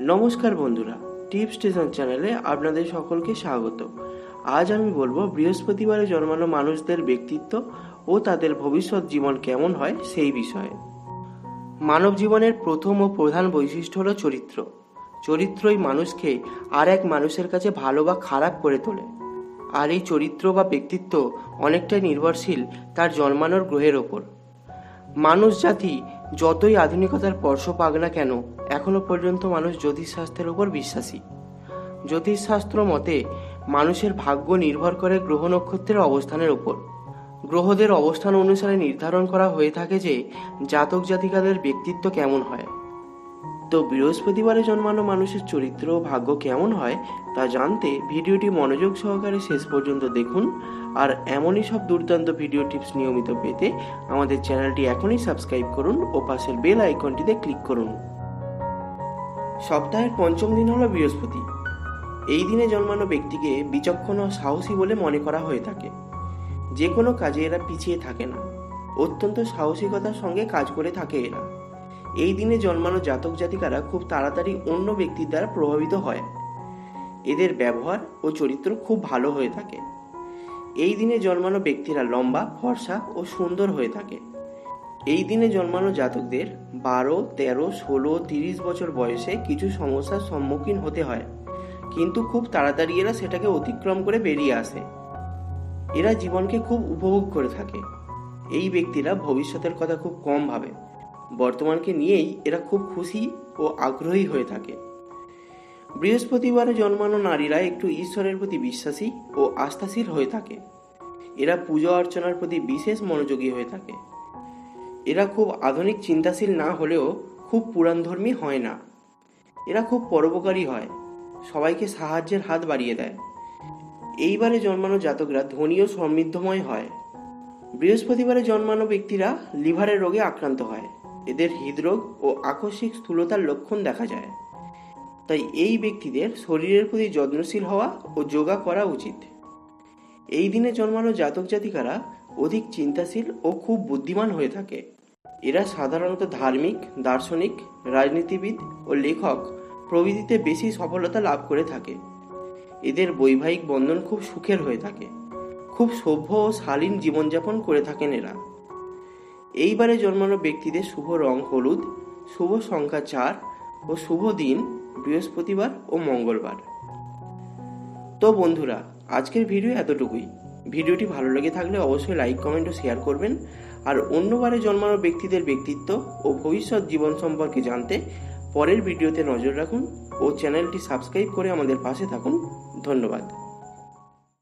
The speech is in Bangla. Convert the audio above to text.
নমস্কার বন্ধুরা টিপ স্টেশন চ্যানেলে আপনাদের সকলকে স্বাগত। আজ আমি বলব, বৃহস্পতিবারে জন্মানো মানুষদের ব্যক্তিত্ব ও তাদের ভবিষ্যৎ জীবন কেমন হয় সেই বিষয়ে। মানব জীবনের প্রথম ও প্রধান বৈশিষ্ট্য হলো চরিত্র। চরিত্রই মানুষকে আর এক মানুষের কাছে ভালো বা খারাপ করে তোলে। আর এই চরিত্র বা ব্যক্তিত্ব অনেকটাই নির্ভরশীল তার জন্মানোর গ্রহের ওপর। মানুষ জাতি যতই আধুনিকতার স্পর্শ পাক না কেন, এখনও পর্যন্ত মানুষ জ্যোতিষশাস্ত্রের উপর বিশ্বাসী। জ্যোতিষশাস্ত্র মতে, মানুষের ভাগ্য নির্ভর করে গ্রহ নক্ষত্রের অবস্থানের উপর। গ্রহদের অবস্থান অনুসারে নির্ধারণ করা হয়ে থাকে যে, জাতক জাতিকাদের ব্যক্তিত্ব কেমন হয়। তো বৃহস্পতিবারে জন্মানো মানুষের চরিত্র ও ভাগ্য কেমন হয়, তা জানতে ভিডিওটি মনোযোগ সহকারে শেষ পর্যন্ত দেখুন। আর এমনই সব দুর্দান্ত ভিডিও টিপস নিয়মিত পেতে আমাদের চ্যানেলটি এখনই সাবস্ক্রাইব করুন ও পাশের বেল আইকনটিতে ক্লিক করুন। সপ্তাহের পঞ্চম দিন হলো বৃহস্পতি। এই দিনে জন্মানো ব্যক্তিকে বিচক্ষণ ও সাহসী বলে মনে করা হয়ে থাকে। যে কোনো কাজে এরা পিছিয়ে থাকে না। অত্যন্ত সাহসিকতার সঙ্গে কাজ করে থাকে এরা। এই দিনে জন্মানো জাতক জাতিকারা খুব তাড়াতাড়ি অন্য ব্যক্তির দ্বারা প্রভাবিত হয়। এদের ব্যবহার ও চরিত্র খুব ভালো হয়ে থাকে। এই দিনে জন্মানো ব্যক্তিরা লম্বা, ফর্সা ও সুন্দর হয়ে থাকে। এই দিনে জন্মানো জাতকদের বারো, তেরো, ষোলো, তিরিশ বছর বয়সে কিছু সমস্যার সম্মুখীন হতে হয়। কিন্তু খুব তাড়াতাড়ি এরা সেটাকে অতিক্রম করে বেরিয়ে আসে। এরা জীবনকে খুব উপভোগ করে থাকে। এই ব্যক্তিরা ভবিষ্যতের কথা খুব কম ভাবে। বর্তমানকে নিয়েই এরা খুব খুশি ও আগ্রহী হয়ে থাকে। বৃহস্পতিবারে জন্মানো নারীরা একটু ঈশ্বরের প্রতি বিশ্বাসী ও আস্থাশীল হয়ে থাকে। এরা পুজো অর্চনার প্রতি বিশেষ মনোযোগী হয়ে থাকে। এরা খুব আধুনিক চিন্তাশীল না হলেও খুব পুরাণধর্মী হয় না। এরা খুব পরোপকারী হয়। সবাইকে সাহায্যের হাত বাড়িয়ে দেয়। এইবারে জন্মানো জাতকরা ধনী ও সমৃদ্ধময় হয়। বৃহস্পতিবারে জন্মানো ব্যক্তিরা লিভারের রোগে আক্রান্ত হয়। এদের হৃদরোগ ও আকস্মিক স্থূলতার লক্ষণ দেখা যায়। তাই এই ব্যক্তিদের শরীরের প্রতি যত্নশীল হওয়া ও যোগা করা উচিত। এই দিনে জন্মানো জাতক জাতিকারা অধিক চিন্তাশীল ও খুব বুদ্ধিমান হয়ে থাকে। এরা সাধারণত ধার্মিক, দার্শনিক, রাজনীতিবিদ ও লেখক প্রভৃতিতে বেশি সফলতা লাভ করে থাকে। এদের বৈবাহিক বন্ধন খুব সুখের হয়ে থাকে। খুব সভ্য ও শালীন জীবনযাপন করে থাকেন এরা। এইবারে জন্মানো ব্যক্তিদের শুভ রং হলুদ, শুভ সংখ্যা চার ও শুভ দিন বৃহস্পতিবার ও মঙ্গলবার। তো বন্ধুরা, আজকের ভিডিও এতটুকুই। ভিডিওটি ভালো লেগে থাকলে অবশ্যই লাইক, কমেন্ট ও শেয়ার করবেন। আর অন্যবারে জন্মানো ব্যক্তিদের ব্যক্তিত্ব ও ভবিষ্যৎ জীবন সম্পর্কে জানতে পরের ভিডিওতে নজর রাখুন ও চ্যানেলটি সাবস্ক্রাইব করে আমাদের পাশে থাকুন। ধন্যবাদ।